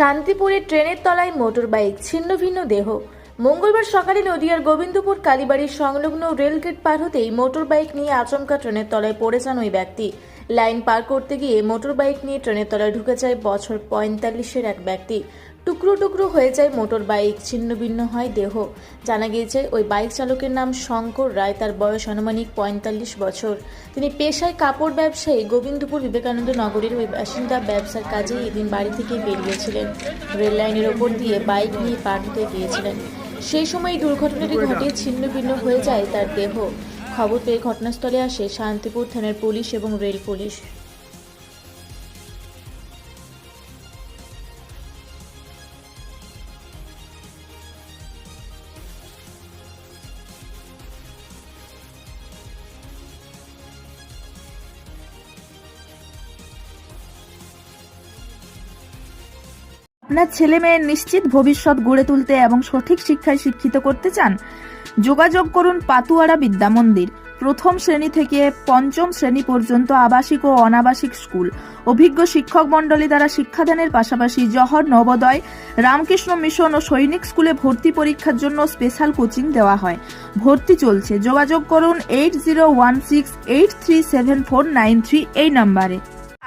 শান্তিপুরে ট্রেনের তলায় মোটর বাইক ছিন্ন ভিন্ন দেহ। মঙ্গলবার সকালে নদিয়ার গোবিন্দপুর কালীবাড়ির সংলগ্ন রেলগেট পার হতেই মোটর বাইক নিয়ে আচমকা ট্রেনের তলায় পড়ে যান ওই ব্যক্তি। লাইন পার করতে গিয়ে মোটর বাইক নিয়ে ট্রেনের তলায় ঢুকে যায় বছর পঁয়তাল্লিশের এক ব্যক্তি। টুকরো টুকরো হয়ে যায় মোটর বাইক ছিন্ন ভিন্ন হয় দেহ। জানা গিয়েছে ওই বাইক চালকের নাম শঙ্কর রায় তার বয়স আনুমানিক পঁয়তাল্লিশ বছর। তিনি পেশায় কাপড় ব্যবসায়ী গোবিন্দপুর বিবেকানন্দ নগরীর ওই বাসিন্দা ব্যবসার কাজে এদিন বাড়ি থেকে বেরিয়েছিলেন। রেল লাইনের ওপর দিয়ে বাইক নিয়ে পার হতে গিয়েছিলেন। সেই সময় দুর্ঘটনাটি ঘটে ছিন্ন ভিন্ন হয়ে যায় তার দেহ। খবর পেয়ে ঘটনাস্থলে আসে শান্তিপুর থানার পুলিশ এবং রেল পুলিশ। আপনার ছেলে মেয়ের নিশ্চিত ভবিষ্যৎ গড়ে তুলতে এবং সঠিক শিক্ষায় শিক্ষিত করতে চান, যোগাযোগ করুন পাতুয়ারা বিদ্যা মন্দির, প্রথম শ্রেণি থেকে পঞ্চম শ্রেণি পর্যন্ত আবাসিক ও অনাবাসিক স্কুল। অভিজ্ঞ শিক্ষক মণ্ডলী দ্বারা শিক্ষাদানের পাশাপাশি জহর, নবোদয়, রামকৃষ্ণ মিশন ও সৈনিক স্কুলে ভর্তি পরীক্ষার জন্য স্পেশাল কোচিং দেওয়া হয়। ভর্তি চলছে। যোগাযোগ করুন eight zero one six eight three seven four nine three এই নাম্বারে।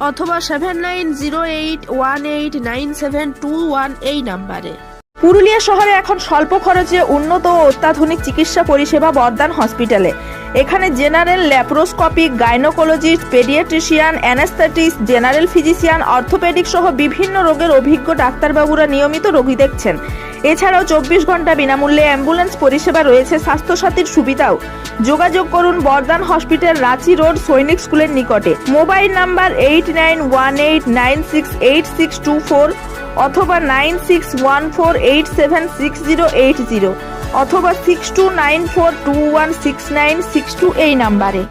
অথবা seven nine zero eight one eight nine seven two one এই নাম্বারে। পুরুলিয়া শহরে এখন স্বল্প খরচে উন্নত ও অত্যাধুনিক চিকিৎসা পরিষেবা বর্দান হসপিটালে। এখানে general laparoscopic gynaecologist, paediatrician, anaesthetist, general physician, orthopaedic সহ বিভিন্ন রোগের অভিজ্ঞ ডাক্তারবাবুরা নিয়মিত রোগী দেখছেন। এছাড়াও চব্বিশ ঘণ্টা বিনামূল্যে অ্যাম্বুলেন্স পরিষেবা রয়েছে, স্বাস্থ্যসাথীর সুবিধাও। যোগাযোগ করুন বর্দান হসপিটাল, রাঁচি রোড, সৈনিক স্কুলের নিকটে। Mobile number eight nine one eight nine six eight six two four অথবা nine six one four eight seven six zero eight zero অথবা six two nine four two one six nine six two এই নাম্বারে।